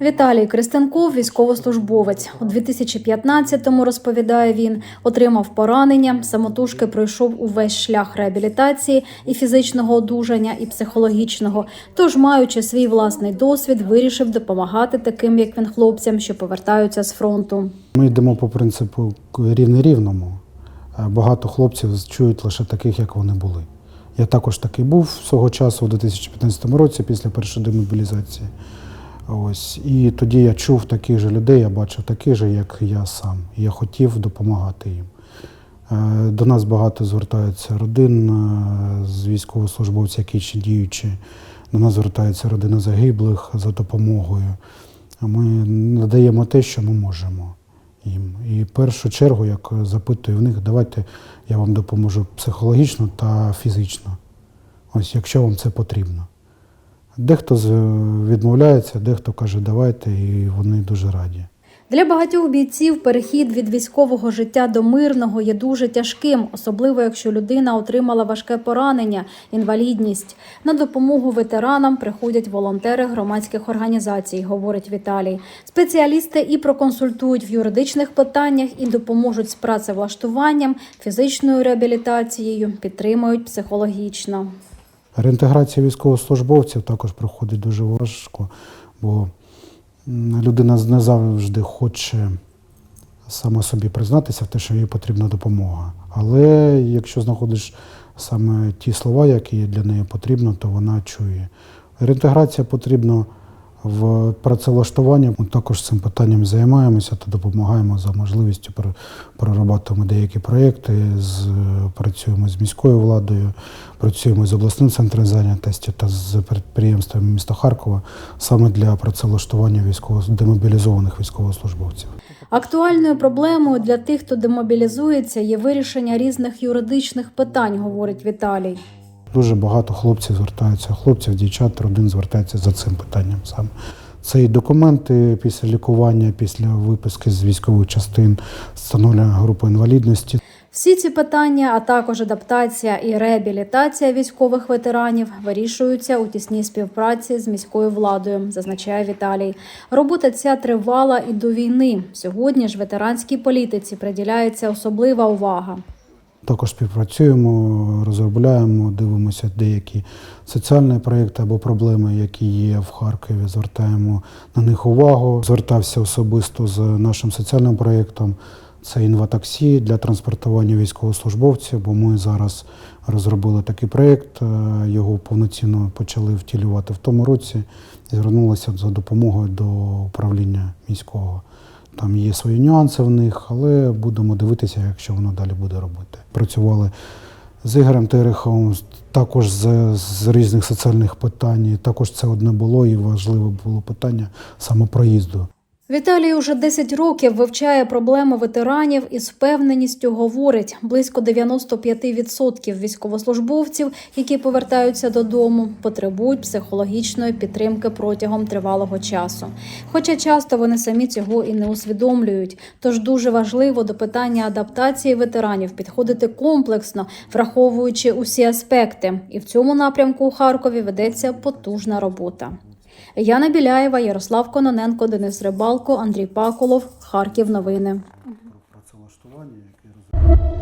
Віталій Кристенков, військовослужбовець. У 2015-му, розповідає він, отримав поранення, самотужки пройшов увесь шлях реабілітації і фізичного одужання, і психологічного. Тож, маючи свій власний досвід, вирішив допомагати таким, як він, хлопцям, що повертаються з фронту. Ми йдемо по принципу рівне рівному. Е, Багато хлопців чують лише таких, як вони були. Я також такий був свого часу у 2015 році після першої демобілізації. Ось. І тоді я чув таких же людей, я бачив таких же, як я сам. Я хотів допомагати їм. Е, До нас багато звертаються родин е, з військовослужбовців, які ще діючі. До нас звертаються родини загиблих за допомогою. Ми надаємо те, що ми можемо їм. І в першу чергу, як запитую в них, давайте я вам допоможу психологічно та фізично. Ось якщо вам це потрібно. Дехто з- відмовляється, дехто каже, давайте, і вони дуже раді. Для багатьох бійців перехід від військового життя до мирного є дуже тяжким, особливо якщо людина отримала важке поранення, інвалідність. На допомогу ветеранам приходять волонтери громадських організацій, говорить Віталій. Спеціалісти і проконсультують в юридичних питаннях, і допоможуть з працевлаштуванням, фізичною реабілітацією, підтримують психологічно. Реінтеграція військовослужбовців також проходить дуже важко, бо людина не завжди хоче сама собі признатися в те, що їй потрібна допомога. Але якщо знаходиш саме ті слова, які для неї потрібно, то вона чує. Реінтеграція потрібна в працевлаштуванні. Ми також цим питанням займаємося та допомагаємо за можливістю прорабатуємо деякі проєкти, з, працюємо з міською владою, працюємо з обласним центром зайнятості та з підприємствами міста Харкова саме для працевлаштування військово демобілізованих військовослужбовців. Актуальною проблемою для тих, хто демобілізується, є вирішення різних юридичних питань, говорить Віталій. Дуже багато хлопців звертаються, хлопців, дівчат, родин звертаються за цим питанням саме. Це і документи після лікування, після виписки з військових частин, встановлення групи інвалідності. Всі ці питання, а також адаптація і реабілітація військових ветеранів вирішуються у тісній співпраці з міською владою, зазначає Віталій. Робота ця тривала і до війни. Сьогодні ж ветеранській політиці приділяється особлива увага. Також співпрацюємо, розробляємо, дивимося деякі соціальні проєкти або проблеми, які є в Харкові. Звертаємо на них увагу. Звертався особисто з нашим соціальним проєктом. Це інватаксі для транспортування військовослужбовців, бо ми зараз розробили такий проєкт, е, його повноцінно почали втілювати в тому році і звернулися за допомогою до управління міського. Там є свої нюанси в них, але будемо дивитися, якщо воно далі буде робити. Працювали з Ігорем Тереховим, також з, з різних соціальних питань. Також це одне було і важливе було питання саме проїзду. Віталій уже 10 років вивчає проблеми ветеранів і з впевненістю говорить: близько 95% військовослужбовців, які повертаються додому, потребують психологічної підтримки протягом тривалого часу. Хоча часто вони самі цього і не усвідомлюють. Тож дуже важливо до питання адаптації ветеранів підходити комплексно, враховуючи усі аспекти. І в цьому напрямку у Харкові ведеться потужна робота. Яна Біляєва, Ярослав Кононенко, Денис Рибалко, Андрій Паколов, Харків. Новини. Про Працевлаштування, яке